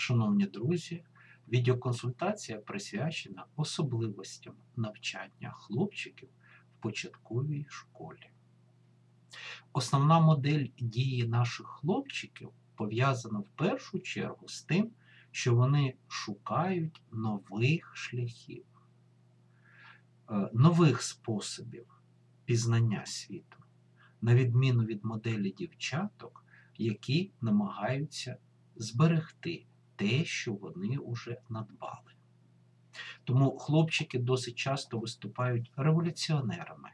Шановні друзі, відеоконсультація присвячена особливостям навчання хлопчиків в початковій школі. Основна модель дії наших хлопчиків пов'язана в першу чергу з тим, що вони шукають нових шляхів, е, нових способів пізнання світу, на відміну від моделі дівчаток, які намагаються зберегти те, що вони вже надбали. Тому хлопчики досить часто виступають революціонерами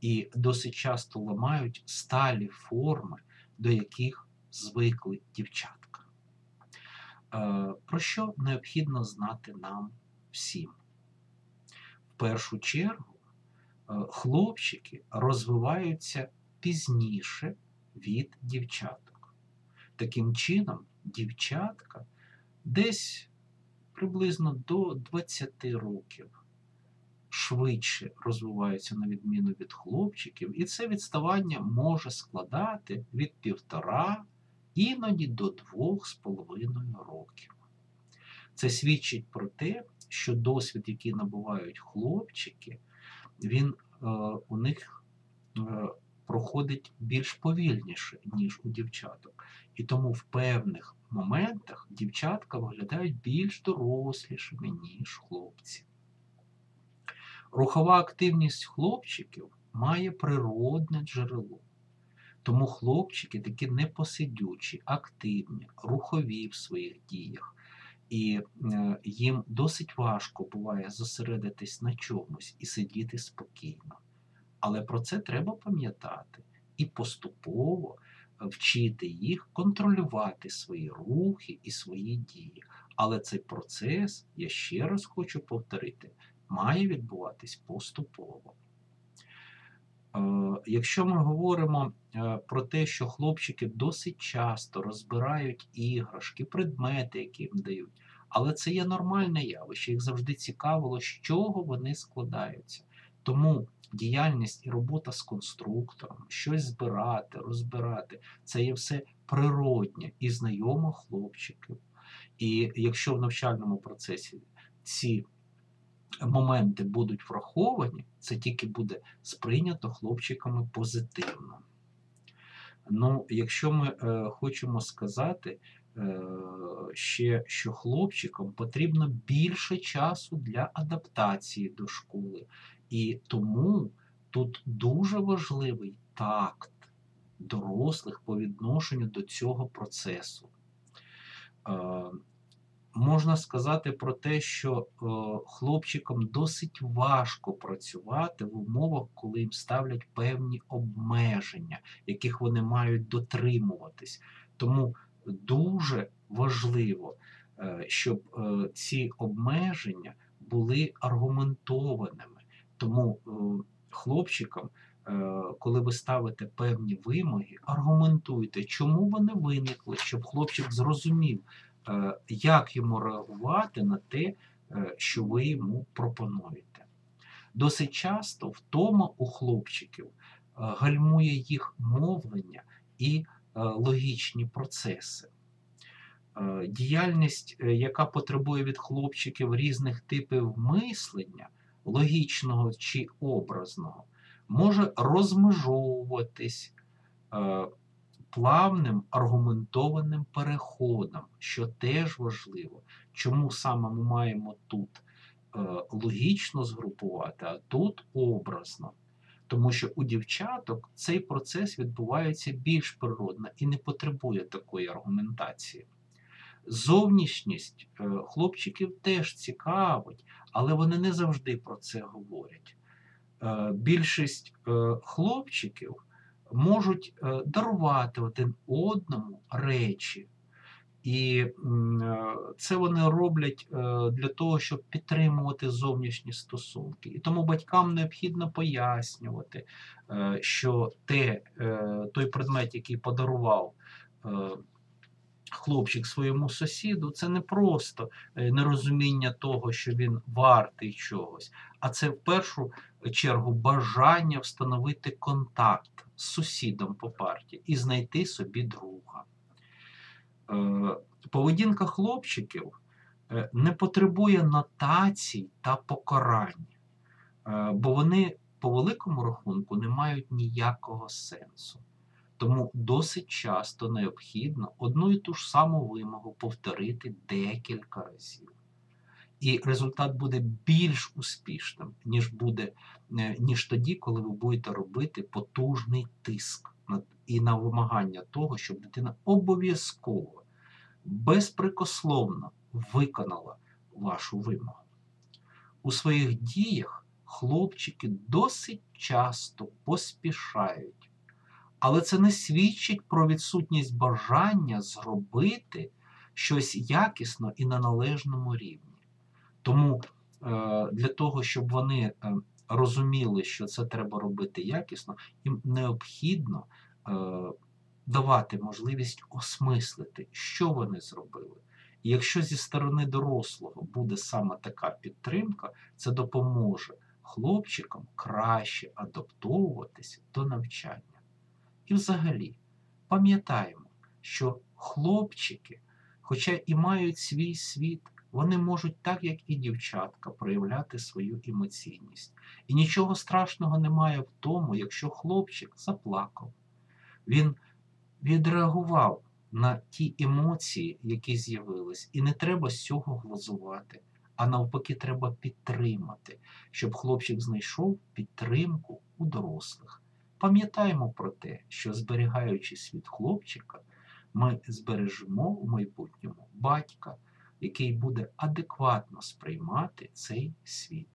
і досить часто ламають сталі форми, до яких звикли дівчатка. Е, про що необхідно знати нам всім? В першу чергу, е, хлопчики розвиваються пізніше від дівчаток. Таким чином, дівчатка десь приблизно до 20 років швидше розвиваються на відміну від хлопчиків, і це відставання може складати від півтора іноді до двох з половиною років. Це свідчить про те, що досвід, який набувають хлопчики, він е, у них е, проходить більш повільніше, ніж у дівчаток. І тому в певних моментах дівчатка виглядають більш дорослішими, ніж хлопці. Рухова активність хлопчиків має природне джерело. Тому хлопчики такі непосидючі, активні, рухові в своїх діях. І е, їм досить важко буває зосередитись на чомусь і сидіти спокійно. Але про це треба пам'ятати і поступово вчити їх контролювати свої рухи і свої дії. Але цей процес, я ще раз хочу повторити, має відбуватись поступово. Е, якщо ми говоримо е, про те, що хлопчики досить часто розбирають іграшки, предмети, які їм дають, але це є нормальне явище, їх завжди цікавило, з чого вони складаються. Тому діяльність і робота з конструктором, щось збирати, розбирати це є все природнє і знайомо хлопчиків. І якщо в навчальному процесі ці моменти будуть враховані, це тільки буде сприйнято хлопчиками позитивно. Ну, якщо ми е, хочемо сказати е, ще, що хлопчикам потрібно більше часу для адаптації до школи, і тому тут дуже важливий такт дорослих по відношенню до цього процесу. Е, можна сказати про те, що е, хлопчикам досить важко працювати в умовах, коли їм ставлять певні обмеження, яких вони мають дотримуватись. Тому дуже важливо, е, щоб ці обмеження були аргументованими. Тому хлопчикам, коли ви ставите певні вимоги, аргументуйте, чому вони виникли, щоб хлопчик зрозумів, Е, як йому реагувати на те, е, що ви йому пропонуєте. Досить часто втома у хлопчиків е, гальмує їх мовлення і логічні процеси. Діяльність, яка потребує від хлопчиків різних типів мислення, логічного чи образного, може розмежовуватись плавним аргументованим переходом, що теж важливо. Чому саме ми маємо тут е, логічно згрупувати, а тут образно. Тому що у дівчаток цей процес відбувається більш природно і не потребує такої аргументації. Зовнішність е, хлопчиків теж цікавить, але вони не завжди про це говорять. Е, більшість хлопчиків можуть е, дарувати один одному речі. І е, це вони роблять е, для того, щоб підтримувати зовнішні стосунки. І тому батькам необхідно пояснювати, що те, той предмет, який подарував хлопчик своєму сусіду, це не просто нерозуміння того, що він вартий чогось, а це в першу чергу бажання встановити контакт з сусідом по парті і знайти собі друга. Е, Поведінка хлопчиків е, не потребує нотацій та покарань, е, бо вони по великому рахунку не мають ніякого сенсу. Тому досить часто необхідно одну і ту ж саму вимогу повторити декілька разів. І результат буде більш успішним, ніж буде, е, ніж тоді, коли ви будете робити потужний тиск і на вимагання того, щоб дитина обов'язково, безпрекословно виконала вашу вимогу. У своїх діях хлопчики досить часто поспішають, але це не свідчить про відсутність бажання зробити щось якісно і на належному рівні. Тому е, для того, щоб вони е, розуміли, що це треба робити якісно, їм необхідно е, давати можливість осмислити, що вони зробили. І якщо зі сторони дорослого буде саме така підтримка, це допоможе хлопчикам краще адаптовуватися до навчання. І взагалі, пам'ятаємо, що хлопчики, хоча і мають свій світ, вони можуть, так як і дівчатка, проявляти свою емоційність. І нічого страшного немає в тому, якщо хлопчик заплакав. Він відреагував на ті емоції, які з'явились, і не треба з цього глузувати, а навпаки, треба підтримати, щоб хлопчик знайшов підтримку у дорослих. Пам'ятаємо про те, що зберігаючи світ хлопчика, ми збережемо у майбутньому батька, який буде адекватно сприймати цей світ.